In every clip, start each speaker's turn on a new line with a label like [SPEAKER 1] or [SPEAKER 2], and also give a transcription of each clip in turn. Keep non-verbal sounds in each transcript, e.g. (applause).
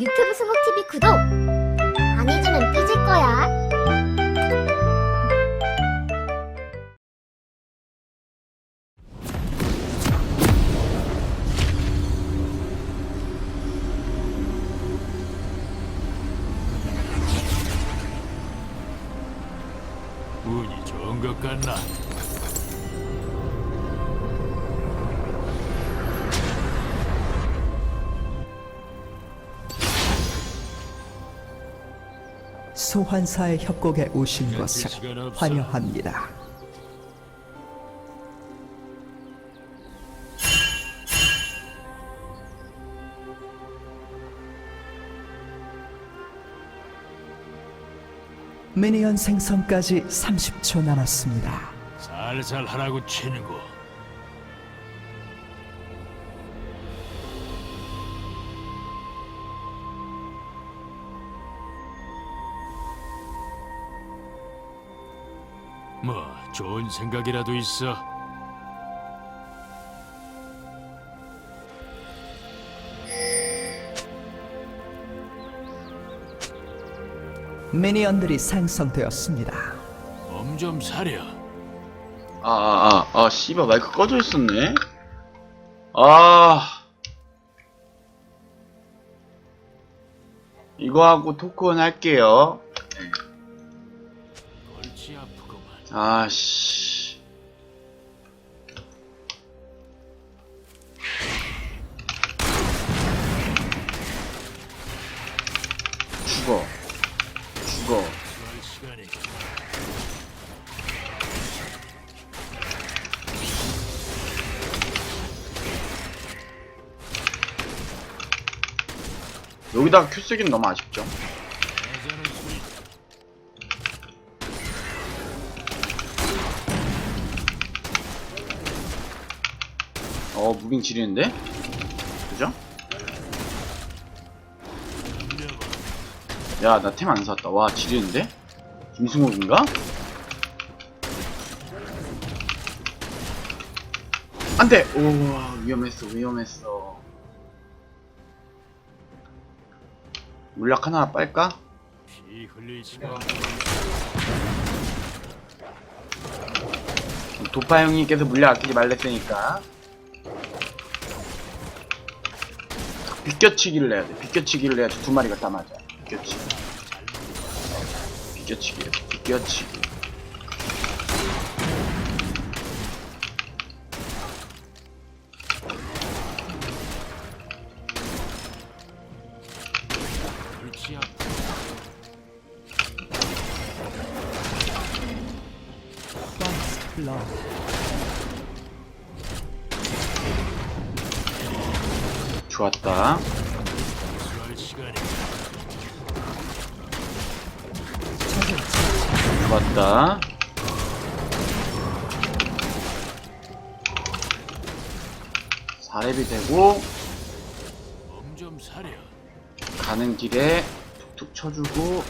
[SPEAKER 1] 유튜브 수목TV 구독! 안 해주면 삐질 거야.
[SPEAKER 2] 환사의 협곡에 오신
[SPEAKER 3] 현재
[SPEAKER 2] 것을. 환영합니다. 미니언 생성까지 30초 남았습니다.
[SPEAKER 3] 살살 하라고 치는 좋은 생각이라도 있어.
[SPEAKER 2] 미니언들이 생성되었습니다.
[SPEAKER 3] 몸좀 사려.
[SPEAKER 4] 아, 아, 아, 아, 씨발, 마이크 꺼져 있었네? 아. 이거 하고 토크온 할게요.
[SPEAKER 3] 아프구만.
[SPEAKER 4] 아, 씨. 죽어. 죽어. 여기다가 큐 쓰기는 너무 아쉽죠?
[SPEAKER 3] 대자는 소리.
[SPEAKER 4] 어, 무빙 지리는데? 그죠? 야, 나 템 안 샀다. 와, 지리는데? 김승욱인가? 안 돼! 우와, 위험했어, 위험했어. 물약 하나 빨까? 도파 형님께서 물약 아끼지 말랬으니까. 비껴치기를 해야 돼. 비껴치기를 해야지 두 마리가 다 맞아. 비껴치기. 비껴치기. 비껴치기. 좋았다. 좋았다. 사렙이 되고. 가는 길에 툭툭 쳐주고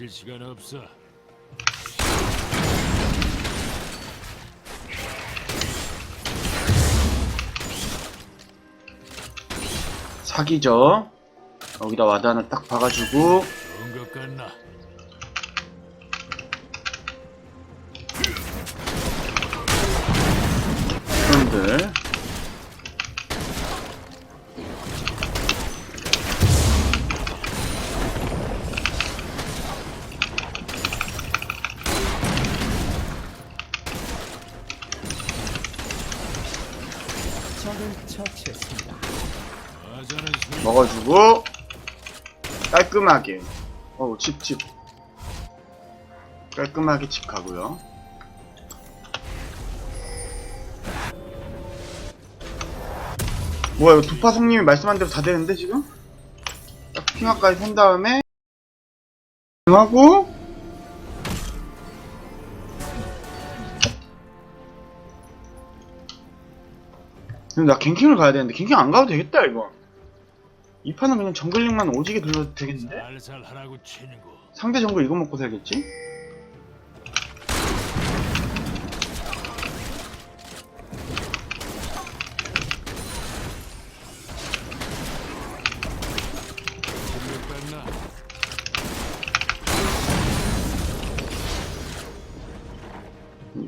[SPEAKER 3] 장난칠 시간 없어.
[SPEAKER 4] 사기죠. 여기다 와드 하나 딱 박아주고
[SPEAKER 3] 좋은 것 같나?
[SPEAKER 4] 형들 깔끔하게. 어우 칩칩 깔끔하게 칩 가고요. 뭐야 이거 두파성님이 말씀한 대로 다 되는데 지금? 딱 핑화까지 산 다음에 하고 근데 나 갱킹을 가야 되는데 갱킹 안 가도 되겠다 이거 이 판은 그냥 정글링만 오지게 돌려도 되겠는데? 상대 정글 이거 먹고 살겠지?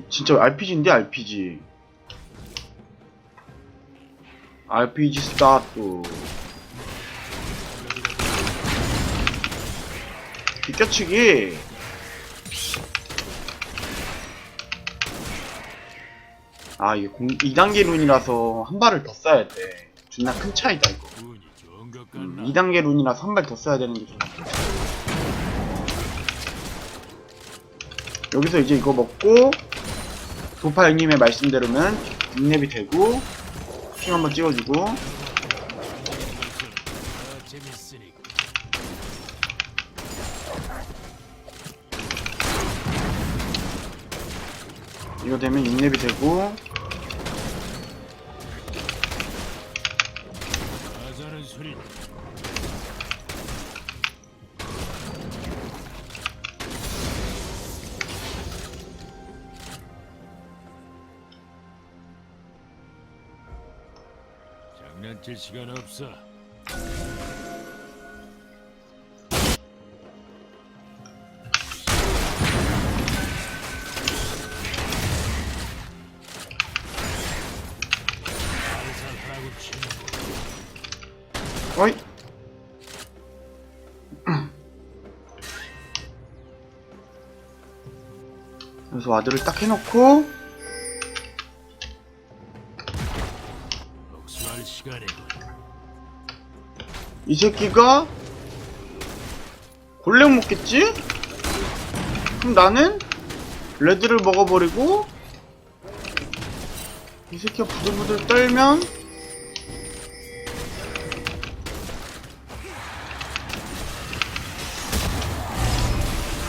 [SPEAKER 4] 진짜 RPG인데 RPG RPG 스타트 비껴치기. 아 이게 공, 2단계 룬이라서 한 발을 더 써야 돼. 존나 큰 차이다 이거. 음,
[SPEAKER 3] 같나?
[SPEAKER 4] 2단계 룬이라서 한 발 더 써야 되는 게 존나 큰 차이 여기서 이제 이거 먹고 도파 형님의 말씀대로는 6렙이 되고 핑 한번 찍어주고 이거 되면 6렙이 되고.
[SPEAKER 3] 장난칠 시간 없어.
[SPEAKER 4] 와드를 딱 해놓고.
[SPEAKER 3] 이
[SPEAKER 4] 새끼가 골렘 먹겠지? 그럼 나는 레드를 먹어버리고 이 새끼가 부들부들 떨면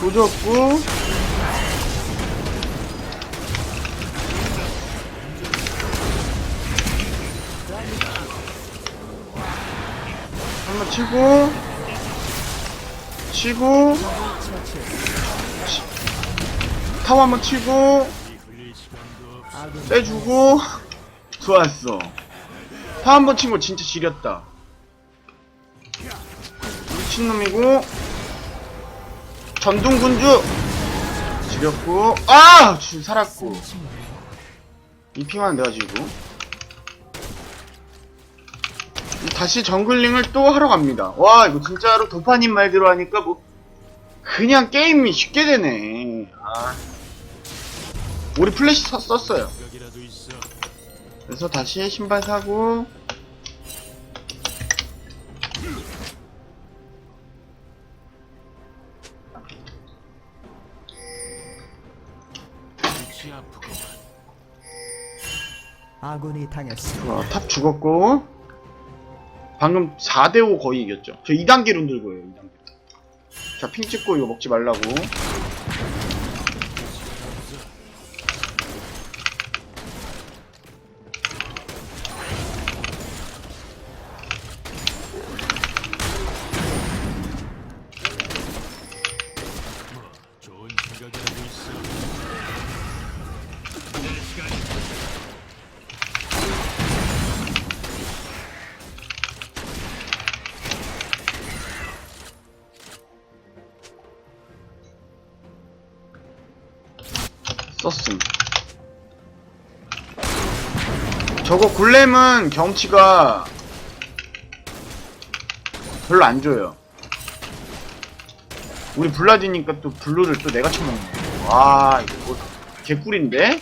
[SPEAKER 4] 조졌고 치고 치고 치- 타워 한번 치고 빼주고. 좋았어. 타워 한번 친거 진짜 지렸다. 미친놈이고 전둥군주. 지렸고. 아! 지 살았고. 이 핑만 내가 지고 다시 정글링을 또 하러 갑니다. 와 이거 진짜로 도파님 말대로 하니까 뭐 그냥 게임이 쉽게 되네. 아. 우리 플래시 써- 썼어요. 그래서 다시 신발 사고.
[SPEAKER 2] 아군이 당했습니다.
[SPEAKER 4] 어, 탑 죽었고 방금 4대5 거의 이겼죠. 저 2단계 룬 들고요. 2단계. 자 핑 찍고 이거 먹지 말라고. 썼음. 저거 골렘은 경치가 별로 안 줘요. 우리 블라디니까 또 블루를 또 내가 쳐먹네. 와, 이거 뭐 개꿀인데?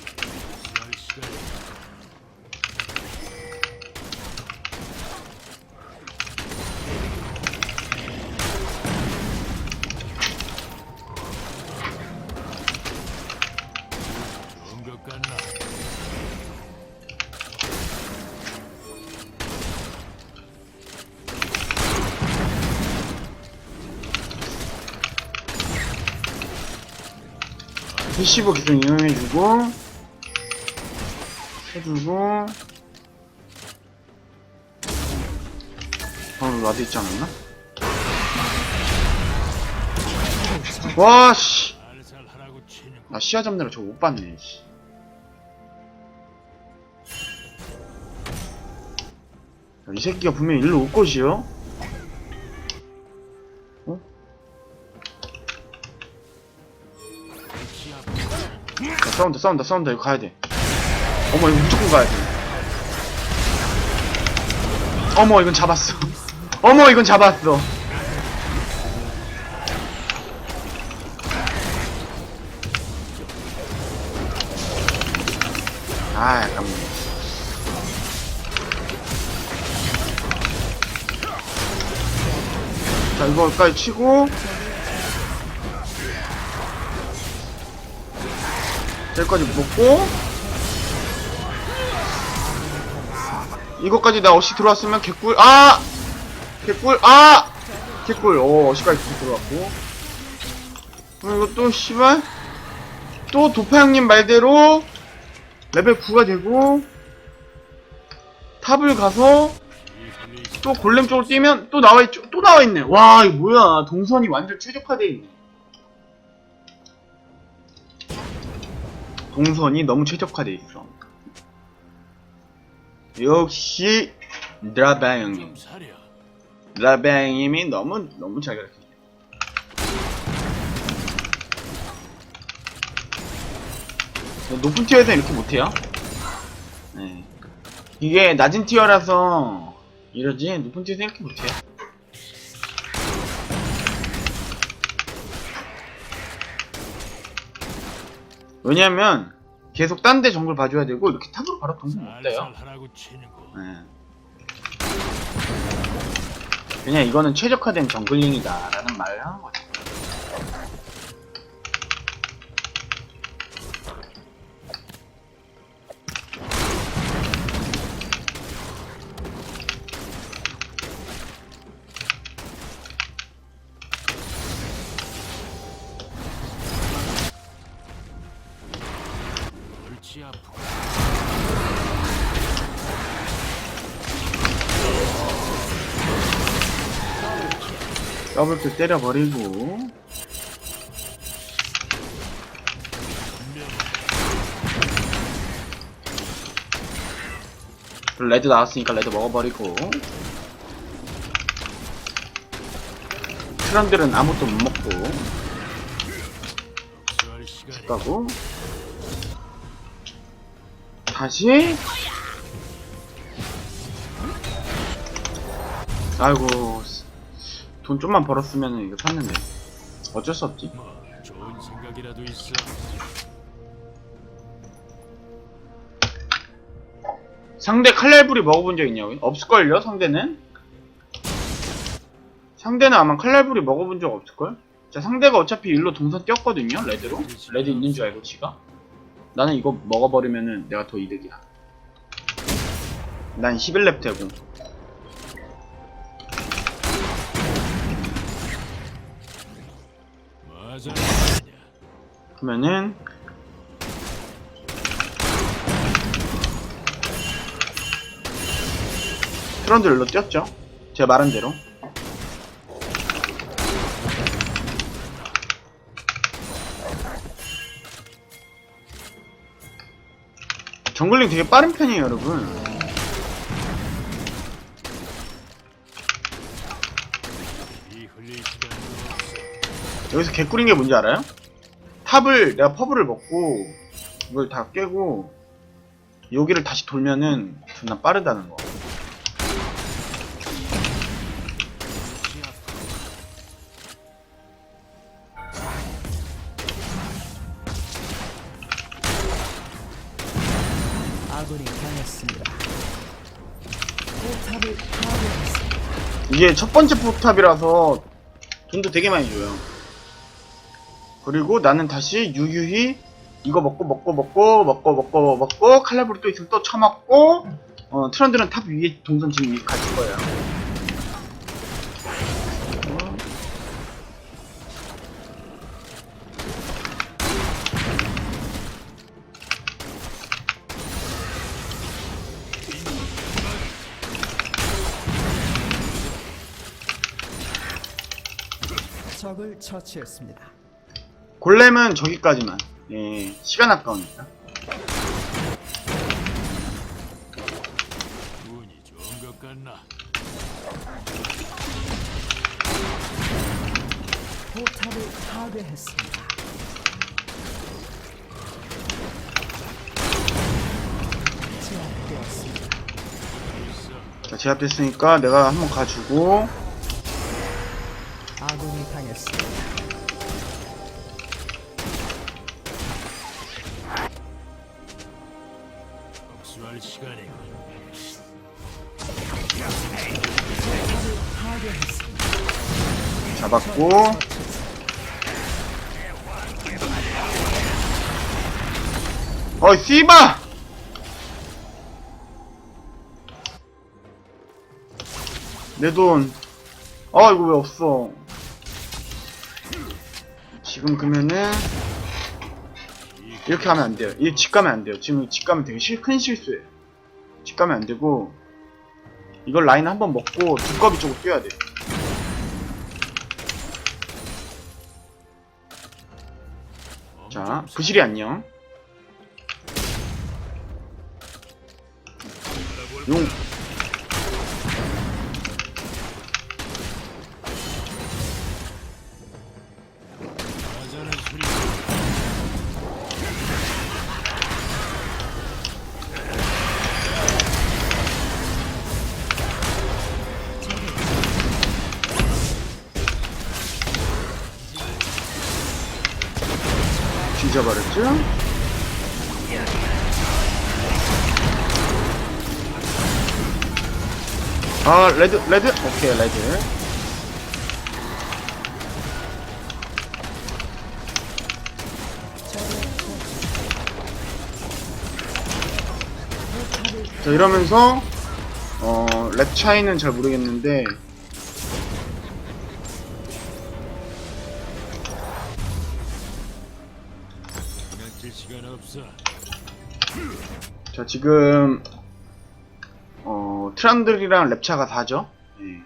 [SPEAKER 4] 패시브 계속 이용해주고 해주고 방금 와드 있지 않았나? 와, 씨.
[SPEAKER 3] 살살하라고 치는 거.
[SPEAKER 4] 나 시야 잡느라 저거 못 봤네, 씨. 야, 이 새끼가 분명히 일로 올 것이요?
[SPEAKER 3] 골
[SPEAKER 4] 야, 싸운다 싸운다 싸운다 이거 가야돼. 어머 이거 무조건 가야돼. 어머 이건 잡았어. (laughs) 어머 이건 잡았어. 아 약간 자 이거까지 치고 여기까지 먹고. 이거까지 나 어시 들어왔으면 개꿀 아! 개꿀 아! 개꿀. 오 어시까지 들어왔고. 이거 또 씨발. 또 도파 형님 말대로 레벨 9가 되고 탑을 가서 또 골렘 쪽으로 뛰면 또 나와있죠. 또 나와있네. 와 이거 뭐야. 동선이 완전 최적화되어 있네 동선이 너무 최적화되어 있어 역시 드라바 형님. 드라바 형님이 너무 너무 잘 가르쳐 높은 티어에서 이렇게 못해요? 네. 이게 낮은 티어라서 이러지 높은 티어에서 이렇게 못해요 왜냐면 계속 딴 데 정글 봐줘야 되고 이렇게 탑으로 바로 동선 못 돼요. 네. 그냥 이거는 최적화된 정글링이다 라는 말을 하는 거죠. 더블킬 때려버리고. 레드 나왔으니까 레드 먹어버리고. 트런들은 아무것도 못 먹고.
[SPEAKER 3] 시간이
[SPEAKER 4] 가고? 다시? 아이고 돈 좀만 벌었으면 이거 샀는데 어쩔 수 없지
[SPEAKER 3] 뭐 좋은 생각이라도 있어.
[SPEAKER 4] 상대 칼날불이 먹어본 적 있냐고요? 없을걸요 상대는? 상대는 아마 칼날불이 먹어본 적 없을걸? 자 상대가 어차피 일로 동선 뛰었거든요 레드로 레드 있는 줄 알고 지가 나는 이거 먹어버리면은 내가 더 이득이야 난 11렙 되고 그러면은 트런드 일로 뛰었죠 제가 말한 대로 정글링 되게 빠른 편이에요 여러분. 여기서 개꿀인 게 뭔지 알아요? 탑을 내가 퍼블을 먹고 이걸 다 깨고 여기를 다시 돌면은 존나 빠르다는 거.
[SPEAKER 2] 아군이 당했습니다. 포탑을 파괴했습니다.
[SPEAKER 4] 이게 첫 번째 포탑이라서 돈도 되게 많이 줘요. 그리고 나는 다시 유유히 이거 먹고 먹고 먹고 먹고 먹고 먹고 칼라브리 또 있으면 또 처먹고 어, 트런들은 탑 위에 동선 지금 갇힐 거예요.
[SPEAKER 2] 적을 처치했습니다.
[SPEAKER 4] 골렘은 저기까지만. 예, 시간 아까우니까.
[SPEAKER 2] 포탈을 파괴했습니다.
[SPEAKER 4] 자, 제압됐으니까 내가 한번 가주고.
[SPEAKER 2] 아군이 당했습니다.
[SPEAKER 4] 잡았고. 어이 씨바! 내돈. 아 이거 왜 없어? 지금 그러면은 이렇게 하면 안 돼요. 이집 가면 안 돼요. 지금 집 가면 되게 실, 큰 실수예요. 집 가면 안 되고 이걸 라인 한번 먹고 두꺼비 쪽으로 뛰어야 돼요 자, 부실이 안녕. 용.
[SPEAKER 3] 하자는 소리.
[SPEAKER 4] 뒤져버렸죠? 아, 레드, 레드? 오케이, 레드. 자, 이러면서, 어, 랩 차이는 잘 모르겠는데, 자, 지금, 어, 트란들이랑 랩차가 다죠? 예.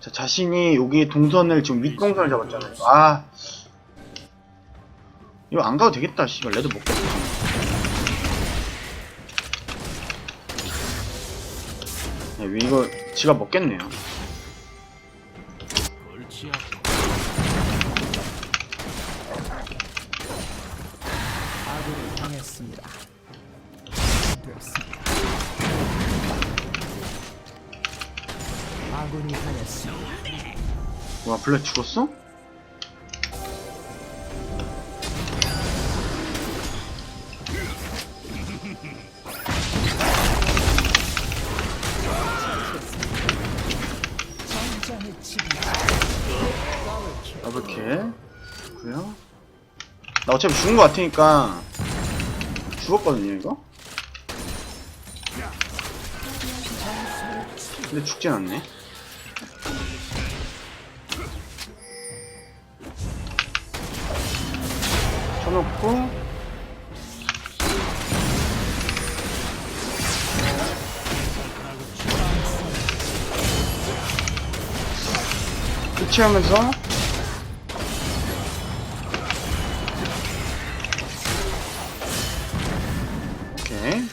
[SPEAKER 4] 자, 자신이 여기 동선을 지금 윗동선을 잡았잖아요. 아. 이거 안 가도 되겠다, 씨발. 레드 먹겠다. 네, 이거 지가 먹겠네요. 블랙 죽었어? 더블킬. 좋고요. 나 어차피 죽은 것 같으니까 죽었거든요, 이거? 근데 죽진 않네. 쳐놓고 교체하면서 오케이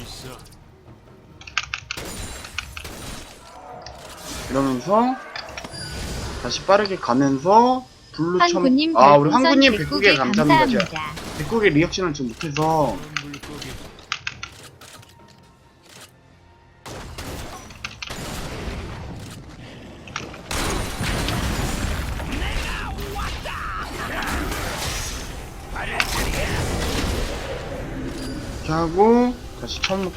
[SPEAKER 3] 있어.
[SPEAKER 4] 이러면서 다시 빠르게 가면서 블루 첨...
[SPEAKER 5] 한구님
[SPEAKER 4] 아 우리
[SPEAKER 5] 별풍선
[SPEAKER 4] 한구님
[SPEAKER 5] 100
[SPEAKER 4] 100국에
[SPEAKER 5] 국에
[SPEAKER 4] 감사합니다 제가. 100국에 리액션을 좀 못해서. 이렇게 하고 다시 쳐먹고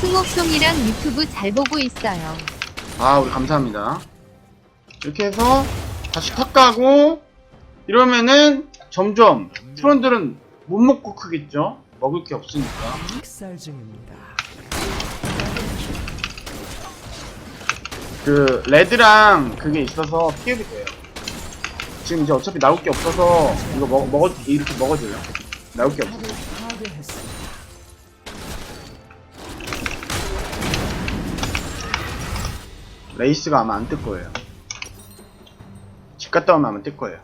[SPEAKER 5] 승옥송이랑 유튜브 잘 보고 있어요.
[SPEAKER 4] 아 우리 감사합니다 이렇게 해서 다시 탁 가고 이러면은 점점 트론들은 못 먹고 크겠죠 먹을 게 없으니까
[SPEAKER 2] 중입니다.
[SPEAKER 4] 그 레드랑 그게 있어서 피해도 돼요. 지금 이제 어차피 나올 게 없어서 이거 먹, 먹어 이렇게 먹어줘요. 나올 게 없어.
[SPEAKER 2] 파괴했습니다.
[SPEAKER 4] 레이스가 아마 안 뜰 거예요. 집 갔다 오면 아마 뜰 거예요.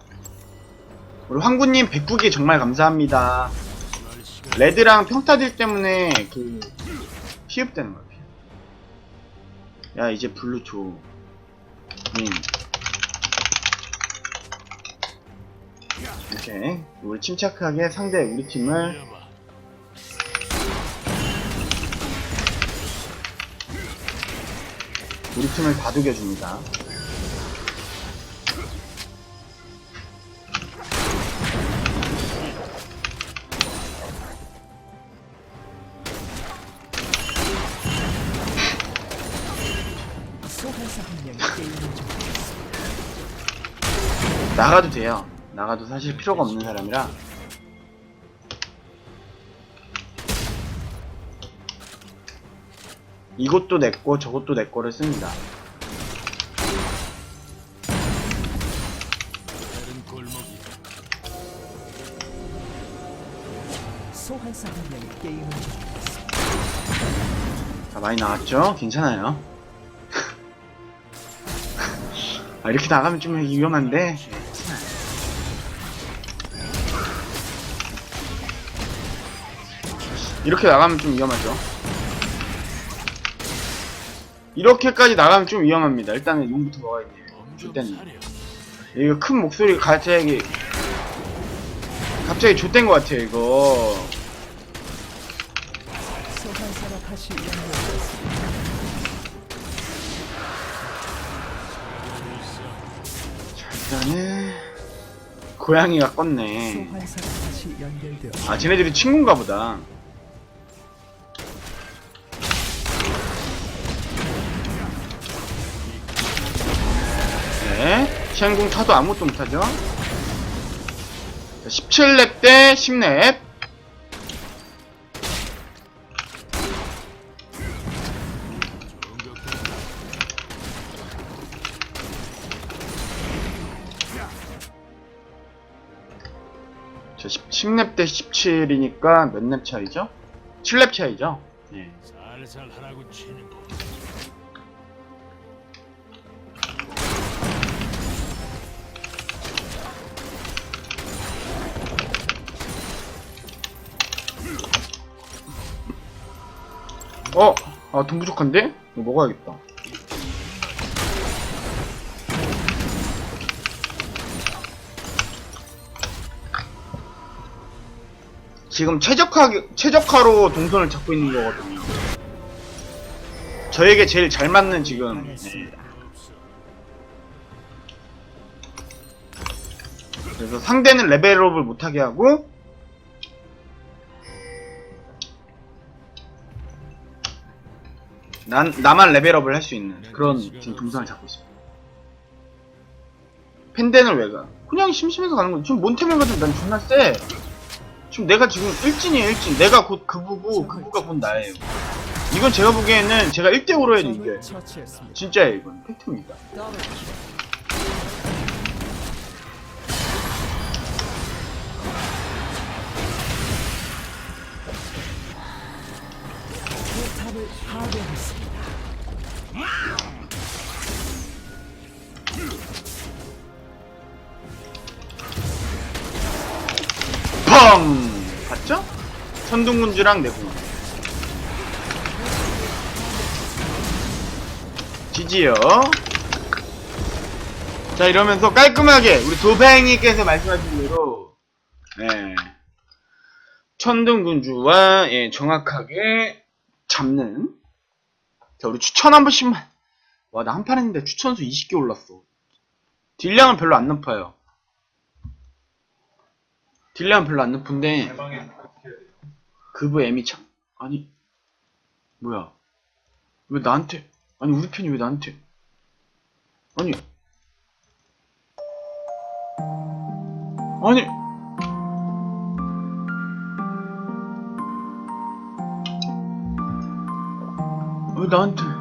[SPEAKER 4] 우리 황구님 109개 정말 감사합니다. 레드랑 평타딜 때문에 그 피흡되는 거야. 야 이제 블루 줘. 민. 이렇게 우리 침착하게 상대 우리 팀을. 우리 팀을 다독여 줍니다. 나가도 돼요. 나가도 사실 필요가 없는 사람이라. 이것도 내 거, 저것도 내 거를 씁니다. 자, 많이 나왔죠? 괜찮아요. (laughs) 아, 이렇게 나가면 좀 위험한데. 이렇게 나가면 좀 위험하죠. 이렇게까지 나가면 좀 위험합니다. 일단은 용부터 먹어야 돼요.
[SPEAKER 3] 엄정
[SPEAKER 4] 일단
[SPEAKER 3] 차려.
[SPEAKER 4] 이거 큰 목소리 갑자기 갑자기 좆된 것 같아요 이거.
[SPEAKER 3] 있어.
[SPEAKER 4] 일단은 고양이가 껐네. 아, 쟤네들이 친구인가 보다. 시한궁 타도 아무것도 못하죠. 자, 17렙 대 10렙.
[SPEAKER 3] 좋은 것
[SPEAKER 4] 자, 10, 10렙 대 17이니까 몇 렙 차이죠? 7렙 차이죠? 네.
[SPEAKER 3] 살살 하라고 치는 거.
[SPEAKER 4] 어? 아, 돈 부족한데? 이거 먹어야겠다. 지금 최적화, 최적화로 동선을 잡고 있는 거거든요. 저에게 제일 잘 맞는 지금. 그래서 상대는 레벨업을 못하게 하고, 난, 나만 레벨업을 할 수 있는 그런 지금 동선을 잡고 있습니다. 펜덴을 왜 가? 그냥 심심해서 가는 거지. 지금 몬테면 같은 난 존나 쎄. 지금 내가 지금 일진이에요, 일진. 내가 곧 그부고, 그부가 곧 나예요. 이건 제가 보기에는 제가 1대5로 해도 이겨요. 진짜예요, 이건.
[SPEAKER 2] 팩트입니다.
[SPEAKER 4] 펑! 봤죠? 천둥군주랑 내공. 지지요. 자, 이러면서 깔끔하게, 우리 도뱅이께서 말씀하신 대로, 예. 천둥군주와, 예, 정확하게 잡는. 자, 우리 추천 한 번씩만. 와, 나 한 판 했는데 추천수 20개 올랐어. 딜량은 별로 안 높아요. 딜량은 별로 안 높은데 그브 애미 참 아니 뭐야? 왜 나한테 아니 우리 편이 왜 나한테? 아니. 아니. 왜 나한테